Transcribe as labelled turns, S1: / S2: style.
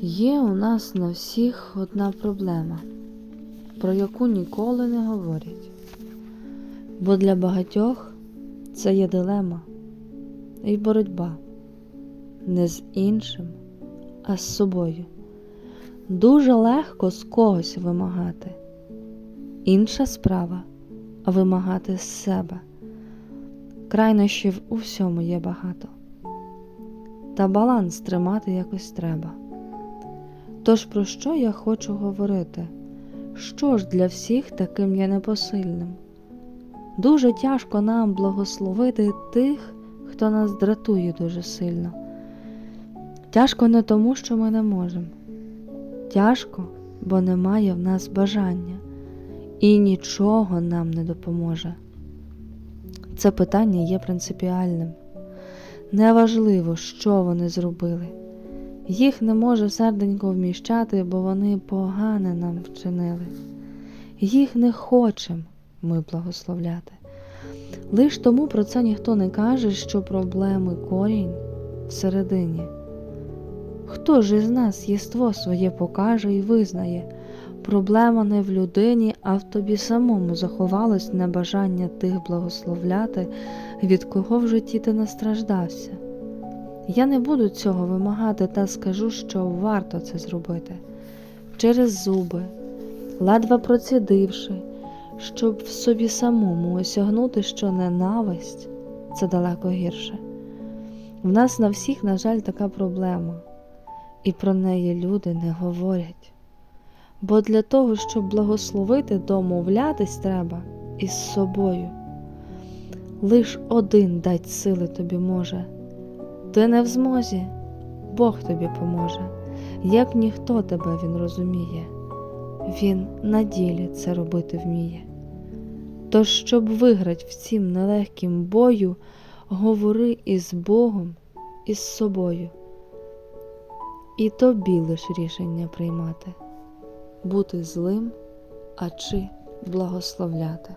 S1: Є у нас на всіх одна проблема, про яку ніколи не говорять. Бо для багатьох це є дилема і боротьба не з іншим, а з собою. Дуже легко з когось вимагати. Інша справа вимагати з себе. Крайнощів у всьому є багато. Та баланс тримати якось треба. Тож про що я хочу говорити? Що ж для всіх таким є непосильним? Дуже тяжко нам благословити тих, хто нас дратує дуже сильно. Тяжко не тому, що ми не можемо. Тяжко, бо немає в нас бажання, і нічого нам не допоможе. Це питання є принципіальним. Неважливо, що вони зробили. Їх не може серденько вміщати, бо вони погане нам вчинили. Їх не хочем ми благословляти. Лиш тому про це ніхто не каже, що проблеми корінь всередині. Хто ж із нас єство своє покаже і визнає? Проблема не в людині, а в тобі самому заховалось небажання тих благословляти, від кого в житті ти настраждався. Я не буду цього вимагати та скажу, що варто це зробити через зуби, ледве процідивши, щоб в собі самому осягнути, що ненависть це далеко гірше. В нас на всіх, на жаль, така проблема, і про неї люди не говорять. Бо для того, щоб благословити, домовлятись треба із собою. Лиш один дать сили тобі може. Ти не в змозі, Бог тобі поможе, як ніхто тебе він розуміє, Він на ділі це робити вміє. Тож, щоб виграть в цім нелегкім бою, говори із Богом, із собою, і тобі лиш рішення приймати, бути злим, а чи благословляти.